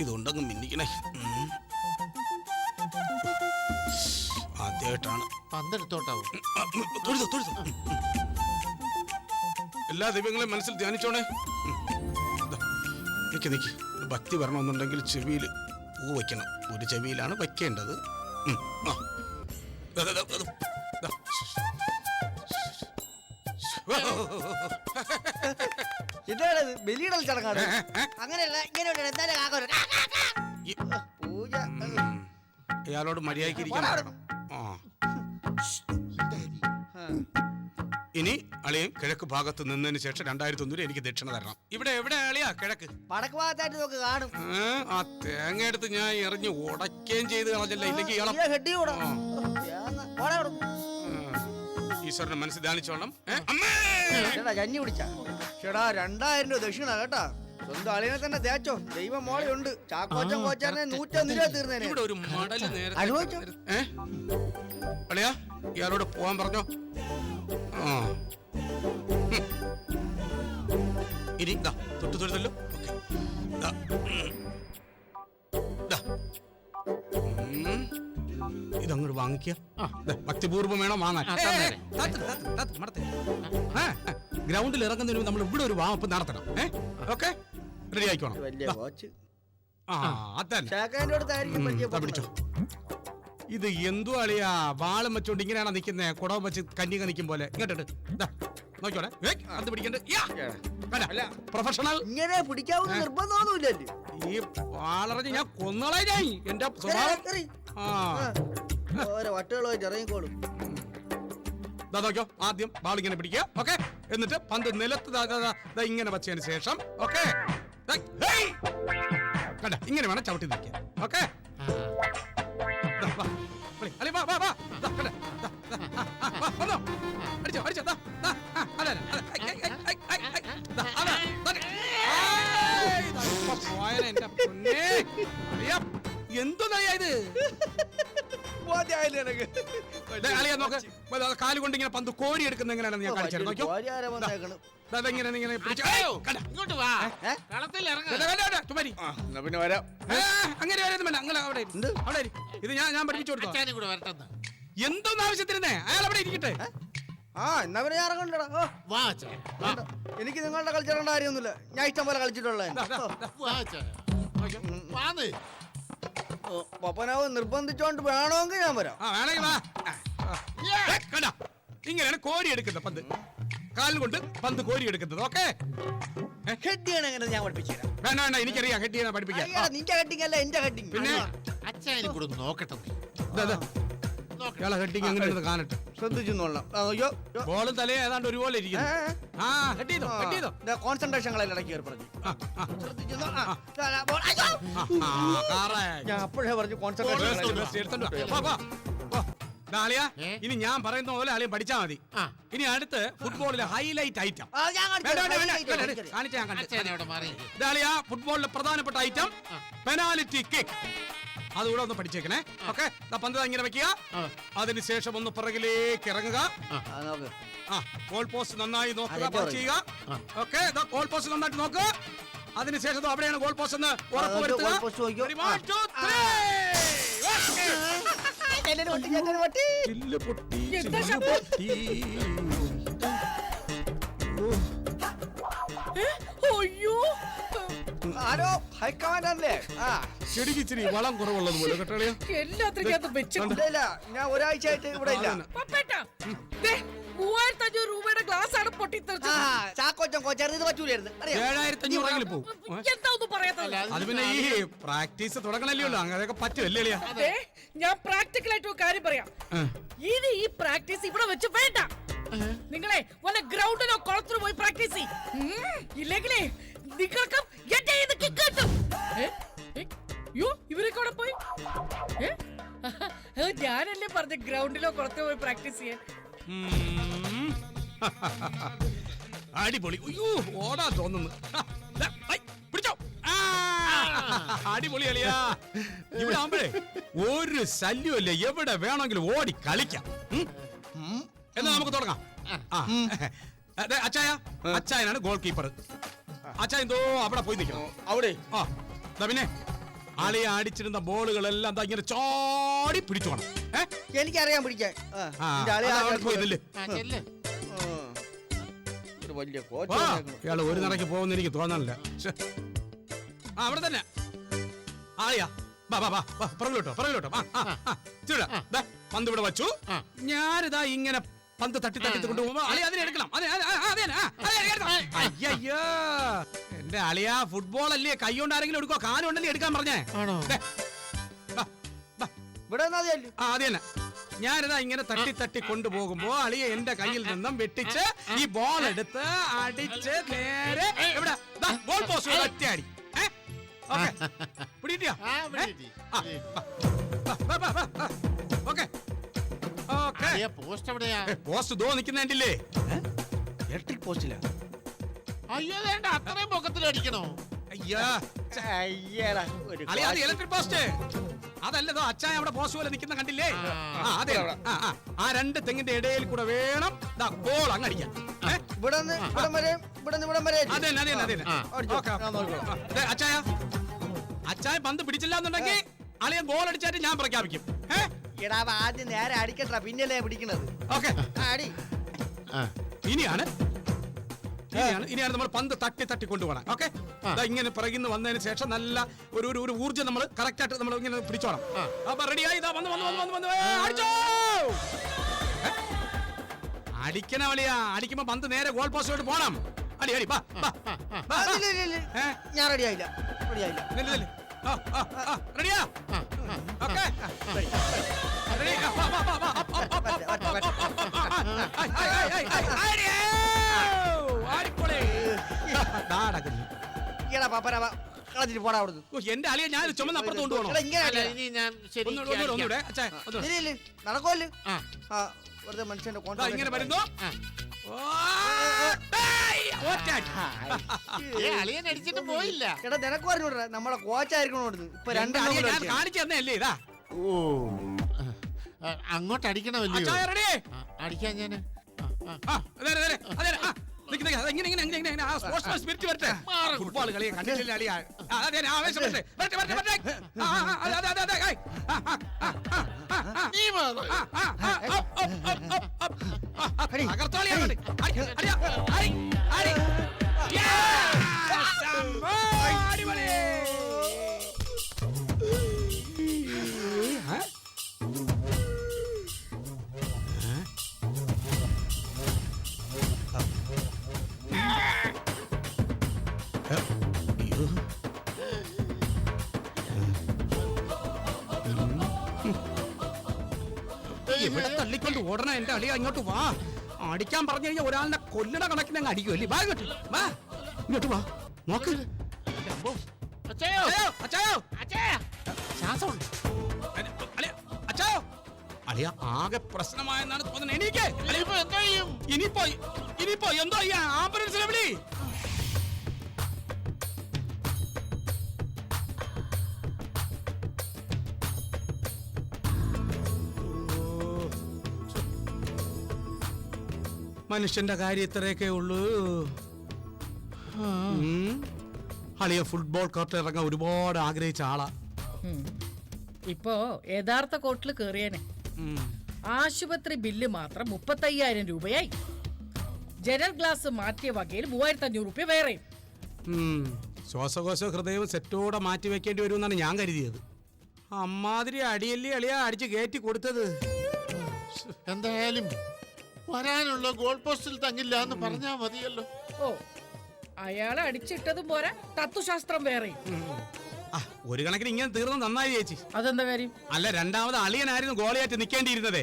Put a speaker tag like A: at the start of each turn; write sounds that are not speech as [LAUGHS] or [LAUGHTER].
A: ഇതുണ്ടങ്ങ് മിന്നിക്കണേ. ആദ്യമായിട്ടാണ്
B: പന്തെടുത്തോട്ടാവും.
A: തൊഴുതോ, തൊഴുതോ. എല്ലാ ദൈവങ്ങളെയും മനസ്സിൽ ധ്യാനിച്ചോണേ. നിക്ക് നിക്ക്. ഭക്തി വരണമെന്നുണ്ടെങ്കിൽ ചെവിയിൽ പൂ വയ്ക്കണം. ഒരു ചെവിയിലാണ് വയ്ക്കേണ്ടത്. ആ.
C: ഇതാണത് ബലിയിടൽ ചടങ്ങാണ്. അങ്ങനെയല്ല ഇങ്ങനെ പൂജ.
A: ഇയാളോട് മര്യാദയ്ക്ക് ഇരിക്കാൻ പറയണം ആ. ഇനി അളിയും കിഴക്ക് ഭാഗത്ത് നിന്നതിന് ശേഷം രണ്ടായിരത്തി ഒന്നിൽ എനിക്ക് ദക്ഷിണ തരണം. ഇവിടെ എവിടെ അളിയാ കിഴക്ക്?
C: വടക്ക് ഭാഗത്തായിട്ട് നോക്ക് കാണും.
A: ആ തേങ്ങ എടുത്ത് ഞാൻ എറിഞ്ഞ് ഉടക്കുകയും ചെയ്ത് കളഞ്ഞല്ല ഇല്ലെങ്കിൽ ഇയാളെ
C: ഇയ്യ, ഹെഡി കൂടാ.
A: ആ.
C: ഏന്ന്. പോടാ അവിടുന്ന്.
A: ആ. ഈശ്വരനെ മനസ്സിൽ ധ്യാനിച്ചോണം. അമ്മേ!
C: കുടിച്ച. ചേടാ രണ്ടായിരം രൂപ ദക്ഷിണ കേട്ടാ. സ്വന്തം അളിയനെ തന്നെ തേച്ചോ. ദൈവം മോളിയുണ്ട് ചാക്കോച്ചൻ കോച്ചാനെ നൂറ്റൊന്ന് രൂപ തീർന്നേനെ.
A: ഇവിടെ ഒരു മടൽ നേരത്തെ
C: അനുഭവിച്ചോ?
A: ഏ? അളിയാ ഇയാളോട് പോവാൻ പറഞ്ഞോ? ആ. ഉം. ഇനി ദാ തൊട്ട് തൊഴുതല്ലോ. ഓക്കെ. ദാ. ഉം. ദാ. ഉം. ഇതങ്ങോട്ട് വാങ്ങിക്കുക ദാ, ഭക്തിപൂർവം വേണം വാങ്ങാൻ.
B: ആ.
A: ഗ്രൗണ്ടിൽ ഇറങ്ങുന്നതിന് നമ്മൾ ഇവിടെ ഒരു വാമപ്പ് നടത്തണം. ഏ? ഓക്കെ? റെഡി ആയിക്കോണം.
C: വലിയ വാച്ച്
A: ആ അതന്നെ.
C: ചാക്കാന്റെ അടുത്തായിരിക്കും വലിയ
A: ദാ പിടിച്ചോ. ഇത് എന്തു അളിയാ? വാളും വെച്ചോണ്ട് ഇങ്ങനെയാണോ നിക്കുന്നേ? കുടവും വെച്ച് കന്യക നിൽക്കും പോലെ. ഇങ്ങോട്ട് നോക്കിയോടെ ഏയ്, അത് പിടിക്കണ്ട. യാ. അല്ല. പ്രൊഫഷണൽ
C: ഇങ്ങനെ പിടിക്കാവുന്ന നിർബന്ധമൊന്നുമില്ലല്ലേ
A: ഈ വാളറിഞ്ഞ് ഞാൻ കൊന്നളെ ഞാൻ. എന്റെ സ്വഭാവം. ആ.
C: ഓരോ വട്ടുകളുമായിട്ട് ഇറങ്ങിക്കോളും.
A: നോക്കിയോ ആദ്യം ബാൾ ഇങ്ങനെ പിടിക്കുക ഓക്കെ എന്നിട്ട് പന്ത് നിലത്ത് ഇങ്ങനെ വച്ചതിന് ശേഷം ഓക്കെ കണ്ട ഇങ്ങനെ വേണം ചവിട്ടി നിൽക്കാൻ ഓക്കെ അല്ലേ വാ. വാ, വാ, ദേ, നോക്ക്. കാൽ കൊണ്ട് ഇങ്ങനെ പന്ത് കോരി എടുക്കുന്ന എങ്ങനെയാണെന്ന് ഞാൻ കാണിച്ചു നോക്കിയോ?
C: പിന്നെ വരാം.
A: അങ്ങനെ അങ്ങനെ അവിടെ ഇരി. അവിടെ ഇരി. ഇത് ഞാൻ ഞാൻ പഠിപ്പിച്ചു കൊടുത്തു? എന്തോന്ന് ആവശ്യത്തിരുന്നേ അയാൾ അവിടെ ഇരിക്കട്ടെ.
C: ആ എന്നാ പിന്നെ ഞാൻ ഇറങ്ങണ്ടടാ. എനിക്ക് നിങ്ങളുടെ കളിച്ചിടേണ്ട കാര്യമൊന്നുമില്ല. ഞാൻ ഇഷ്ടം പോലെ കളിച്ചിട്ടുള്ള പപ്പനാവ് നിർബന്ധിച്ചോണ്ട് വേണമെങ്കിൽ ഞാൻ വരാം.
A: ആ വേണമെങ്കിൽ വാ. ഏ, കണ്ടോ? ഇങ്ങനെയാണ് കോരി എടുക്കുന്നത് പന്ത്. കാൽ കൊണ്ട് പന്ത് കോരി എടുക്കുന്നത് ഓക്കെ?
C: ഹെഡ് ചെയ്യണം എങ്ങനെ ഞാൻ പഠിപ്പിച്ചു തരാം
A: വേണ്ട വേണ്ട എനിക്കറിയാം ഹെഡ് ചെയ്യാൻ പഠിപ്പിക്കാം ആ,
C: അയ്യടാ, നിന്റെ ഹെഡിങ് അല്ല എന്റെ ഹെഡിങ്.
A: പിന്നെ?
B: അച്ഛൻ ഒന്ന് നോക്കട്ടെ നീ.
A: ദാ, ദാ. ഇയാളെ ഹെഡിങ് എങ്ങനെയാണെന്ന് കാണട്ടെ
C: ശ്രദ്ധിച്ചു നോളാം അയ്യോ
A: ബോളും തലയും ഏതാണ്ട് ഒരുപോലെ ഇരിക്കുന്നു ആ ഹെഡ് ചെയ്തോ ഹെഡ് ചെയ്തോ
C: കോൺസെൻട്രേഷൻ കളയിൽ ഇടയ്ക്ക് കയറി പറഞ്ഞു ശ്രദ്ധിച്ചു നോ- ആ, ബോൾ. അയ്യോ!
A: ആ, correct.
C: ഞാൻ അപ്പോഴേ പറഞ്ഞു കോൺസെൻട്രേഷൻ
A: best. എടുത്തോണ്ട് വാ. ദാ, അളിയാ,
B: ഏ?
A: ഇനി ഞാൻ പറയുന്ന പോലെ അളിയൻ പഠിച്ചാ മതി
B: ആ.
A: ഇനി അടുത്ത് ഫുട്ബോളിലെ ഹൈലൈറ്റ് ഐറ്റം
C: ആ, ഞാൻ കാണിച്ചു
A: വേണ്ട
C: തരാം.
A: വേണ്ട വേണ്ട. കാണിച്ച് ഞാൻ
B: മാറി
A: ഫുട്ബോളിലെ പ്രധാനപ്പെട്ട ഐറ്റം. പെനാലിറ്റി കിക്ക് അതുകൂടെ ഒന്ന് പഠിച്ചേക്കണേ. ഓക്കെ പന്ത് ഇങ്ങനെ വെക്കുക. അതിനുശേഷം ഒന്ന് പിറകിലേക്ക് ഇറങ്ങുക.
C: ആ,
A: ഗോൾ പോസ്റ്റ് നന്നായി നോക്കുക ചെയ്യുക. ഓക്കെ ഗോൾ പോസ്റ്റ് നന്നായിട്ട് നോക്കുക അതിനുശേഷം അവിടെയാണ് ഗോൾ പോസ്റ്റ് എന്ന് ഉറപ്പുവരുത്തുക [LAUGHS] [LAUGHS]
D: അയ്യോ.
C: ആരോ ഹൈക്കമാൻഡ് അല്ലേ ആ.
A: ചെടിക്ക് ഇച്ചിരി വളം കുറവുള്ളത് പോലെ. കേട്ടോളിയാ
D: എല്ലാത്തിനകത്ത് വെച്ച്
C: ഇല്ല ഇല്ല ഞാൻ ഒരാഴ്ചയായിട്ട് ഇവിടെ ഇല്ല.
D: ദേ, രൂപയുടെ ഗ്ലാസ് ആണ്
C: ആ
D: പൊട്ടിത്തെറിച്ചത്
C: ചാക്കോച്ചൻ കോച്ചായിരുന്നു ഇത് പറ്റൂലായിരുന്നു. അറിയാം.
A: ഏഴായിരത്തി അഞ്ഞൂറെങ്കിലും പോകും
D: എന്താ ഒന്നും പറയാത്തത്?
B: അല്ല,
A: അത് പിന്നെ ഈ പ്രാക്ടീസ് തുടങ്ങണല്ലേ ഉള്ളൂ അളിയാ?
D: ഞാൻ പ്രാക്ടിക്കൽ ആയിട്ട് ഒരു കാര്യം പറയാം. ഇനി ഈ പ്രാക്ടീസ് ഇവിടെ വെച്ച് വേണ്ട. നിങ്ങളെ വല്ല ഗ്രൗണ്ടിലോ കുളത്തിലോ പോയി പ്രാക്ടീസ് ചെയ്യും. ഇല്ലെങ്കിലേ നിങ്ങൾക്ക് എന്റെ ഇത് കിക്ക് യോ? ഇവരൊക്കെ അവിടെ പോയി? ഞാനല്ലേ പറഞ്ഞ ഗ്രൗണ്ടിലോ കുറച്ച് പോയി പ്രാക്ടീസ് ചെയ്യാൻ. [LAUGHS]
A: അടിപൊളി. അയ്യോ ഓടാ തോന്നുന്നു. പിടിച്ചോ. അടിപൊളി അളിയാ ഇവിടെ ആവുമ്പഴേ ഒരു ശല്യമില്ല എവിടെ വേണമെങ്കിലും ഓടി കളിക്കാം? എന്നാ നമുക്ക് തുടങ്ങാം. അച്ചായ. അച്ചായനാണ് ഗോൾ കീപ്പർ അച്ചായൻ എന്തോ അവിടെ പോയി നിൽക്കണം
C: അവിടെ
A: ആ ദാ പിന്നെ അളി അടിച്ചിരുന്ന ബോളുകളെല്ലാം ദാ ഇങ്ങനെ ചോടി പിടിച്ചു വേണം ഏ
C: എനിക്കറിയാൻ പിടിക്കാൻ ആ,
A: ആ,
C: നിന്റെ അളിയെ
A: അതാ അവിടെ പോയി നില്ല്.
B: ആ, ചെല്ല്.
C: ആ. ഒരു വലിയ കോച്ച്
A: വാ
C: വന്നേക്കണു.
A: ഇയാൾ ഒരു നിറയ്ക്ക് പോകുന്ന എനിക്ക് തോന്നണില്ല ശ്ശെ. ആ അവിടെ തന്നെ ആളിയാ വാ വാ വാ വാ പുറകിലോട്ടോ പുറകിലോട്ടോ ആ ആ ആ ഇച്ചിരിടാ. ദാ, പന്ത് ഇവിടെ വച്ചു
B: ആ.
A: ഞാനിതാ ഇങ്ങനെ പന്ത് തട്ടി തട്ടി കൊണ്ടുപോകുമ്പോ അളി അതിനെ എടുക്കണം. അയ്യയ്യോ. എന്റെ അളിയാ ഫുട്ബോൾ അല്ലേ? കൈ കൊണ്ട് ആരെങ്കിലും എടുക്കോ കാലുണ്ടല്ലേ എടുക്കാൻ പറഞ്ഞേ?
B: ആണോ.
C: ഇവിടെ
A: ആ അത് തന്നെ. ഞാനിതാ ഇങ്ങനെ തട്ടി തട്ടി കൊണ്ടുപോകുമ്പോ അളിയ എന്റെ കയ്യിൽ നിന്നും വെട്ടിച്ച് ഈ ബോൾ എടുത്ത് അടിച്ച് നേരെ ബോൾ പോസ്റ്റ് ഒറ്റ അടി ഏ?
B: അളിയ പോസ്റ്റ് എവിടെയാ
A: ദോ
C: ഇലക്ട്രിക് പോസ്റ്റിലാ
B: അയ്യോ വേണ്ട അത്രയും പൊക്കത്തിൽ അടിക്കണോ
A: അയ്യാ ഛെ,
C: അയ്യടാ ഒരു
A: അളിയ അത് ഇലക്ട്രിക് പോസ്റ്റ് അതല്ലതോ അച്ഛായ അവിടെ പോസ്റ്റ് പോലെ നിൽക്കുന്ന കണ്ടില്ലേ
B: ആ.
A: അതെ ആ, ആ. ആ രണ്ട് തെങ്ങിന്റെ ഇടയിൽ കൂടെ വേണം ബോൾ അങ്ങ് അടിക്കാൻ ഏ?
C: ഇവിടെ നിന്ന് ഇവിടം വരെ ഇവിടെ നിന്ന് ഇവിടം വരെ
A: അതെ അതെ അതെ
B: ആ.
C: അടിച്ചോ,
A: ഓക്കേ.
C: ഞാൻ നോക്കിക്കോളാം.
A: ദേ, പന്ത് പിടിച്ചില്ല എന്നുണ്ടെങ്കിൽ അളിയൻ ഗോൾ അടിച്ചായിട്ട് ഞാൻ പ്രഖ്യാപിക്കും ഏ?
C: എടാ ആദ്യം നേരെ അടിക്കട്ടാ പിന്നല്ലേ പിടിക്കണത്.
A: ഓക്കേ.
C: അടി.
B: ആ,
A: ഇനിയാണ്? ഇനിയാണ് ഇനിയാണ് നമ്മൾ പന്ത് തട്ടി തട്ടി കൊണ്ടുപോകണം ഓക്കെ? ഇങ്ങനെ പിറകിന്ന് വന്നതിന് ശേഷം നല്ല ഒരു ഒരു ഒരു ഊർജം നമ്മൾ കറക്റ്റ് ആയിട്ട് നമ്മൾ ഇങ്ങനെ പിടിച്ചോണം. അപ്പൊ റെഡിയായി ഇതാ വന്ന് വന്ന് വന്ന് വന്ന് വന്ന്. ഏ, അടിച്ചോ! ഏ? അടിക്കണ വളിയാ. അടിക്കുമ്പോ പന്ത് നേരെ ഗോൾ പോസ്റ്റിലോട്ട് പോണം. അടി അടി വാ വാ
B: ആ, ആ,
A: വാ, വാ.
C: ഇല്ല, ഇല്ല, ഇല്ല.
A: ഏ?
C: ഞാൻ റെഡി ആയില്ല. റെഡി ആയില്ല.
A: നില്ല്, നില്ല്. ആ, ആ, ആ, റെഡിയാ
C: കളഞ്ഞിട്ട് പോടാ അവിടുന്ന്.
A: ഓ, എന്റെ അളിയെ ഞാൻ ചുമന്ന് അപ്പുറത്ത് കൊണ്ടുപോകണം?
C: എടാ, ഇങ്ങനെ
B: അല്ല. ഇനി ഞാൻ
A: ഒന്നുകൂടെ ഒന്നുകൂടെ അച്ഛാ
C: നടക്കുമല്ലോ
B: ആ,
C: ആ വെറുതെ മനുഷ്യന്റെ
A: ദാ ഇങ്ങനെ വരുന്നു.
B: ആ.
A: ഓ, ഏയ്, ഒറ്റ അടി.
B: ഏ അളിയൻ അടിച്ചിട്ട് പോയില്ല.
C: എടാ നിനക്ക് പറഞ്ഞൂടാ നമ്മളെ കോച്ചായിരിക്കണോ ഇവിടുന്ന് ഇപ്പൊ
A: എന്റെ അളിയെ ഞാൻ. കാണിച്ചു തന്നല്ലേ ഇതാ?
B: ഓ ആ, അങ്ങോട്ട് അടിക്കണമല്ലോ?
A: റെഡി
B: അടിക്കാൻ ഞാൻ. ആ, ആ.
A: ആ അതെ അതെ അതെ അത് സ്പിരിറ്റ് വരട്ടെ ഫുട്ബോൾ കളിയെ കണ്ടിട്ടില്ല അളിയാ ആ, അതെ അതെ, ആവേശം വരട്ടെ വരട്ടെ വരട്ടെ വരട്ടെ ആ, ആ, ഇവിടെ തള്ളിക്കൊണ്ട് ഓടണ എന്റെ അളിയ അങ്ങോട്ട് വാ. അടിക്കാൻ പറഞ്ഞു കഴിഞ്ഞാൽ ഒരാളിനെ കൊല്ലണ കണക്കിന് അങ്ങ് അടിക്കുമല്ലേ വാ ഇങ്ങോട്ട് വാ. ഇങ്ങോട്ട് വാ. നോക്ക്. അച്ചായോ അച്ചായോ
B: ശ്വാസമുണ്ട്.
A: അളിയ. അച്ചായോ അളിയ ആകെ പ്രശ്നമായെന്നാണ് തോന്നുന്നത്. എനിക്ക്
B: ഇനിയിപ്പോ
A: ഇനിയിപ്പോ എന്തോ ഈ ആംബുലൻസിനെ വിളി മനുഷ്യന്റെ കാര്യം ഇത്രയൊക്കെ ഉള്ളൂ. അളിയ ഫുട്ബോൾ കോർട്ടിൽ ഇറങ്ങാൻ ഒരുപാട് ആഗ്രഹിച്ച ആളാ.
D: ഇപ്പോ യഥാർത്ഥ കോർട്ടിൽ കേറിയനെ. ആശുപത്രി ബില്ല് മാത്രം മുപ്പത്തയ്യായിരം രൂപയായി. ജനൽ ഗ്ലാസ് മാറ്റിയ വകയിൽ മൂവായിരത്തി അഞ്ഞൂറ് രൂപ വേറെയും
A: ഉം. ശ്വാസകോശ ഹൃദയവും സെറ്റോടെ മാറ്റി വെക്കേണ്ടി വരുമെന്നാണ് ഞാൻ കരുതിയത്. അമ്മാതിരി അടിയല്ലേ അളിയാ അടിച്ച് കയറ്റി കൊടുത്തത്.
B: എന്തായാലും വരാനുള്ള ഗോൾ പോസ്റ്റിൽ തങ്ങില്ല എന്ന് പറഞ്ഞാ മതിയല്ലോ.
D: ഓ അയാളെ അടിച്ചിട്ടതും പോരാ. തത്വശാസ്ത്രം
A: വേറെ. ആ, ഒരു കണക്കിന് ഇങ്ങനെ തീർന്നു നന്നായി ചേച്ചി.
D: അതെന്താ കാര്യം?
A: അല്ല രണ്ടാമത് അളിയനായിരുന്നു ഗോളിയായിട്ട് നിൽക്കേണ്ടിയിരുന്നതേ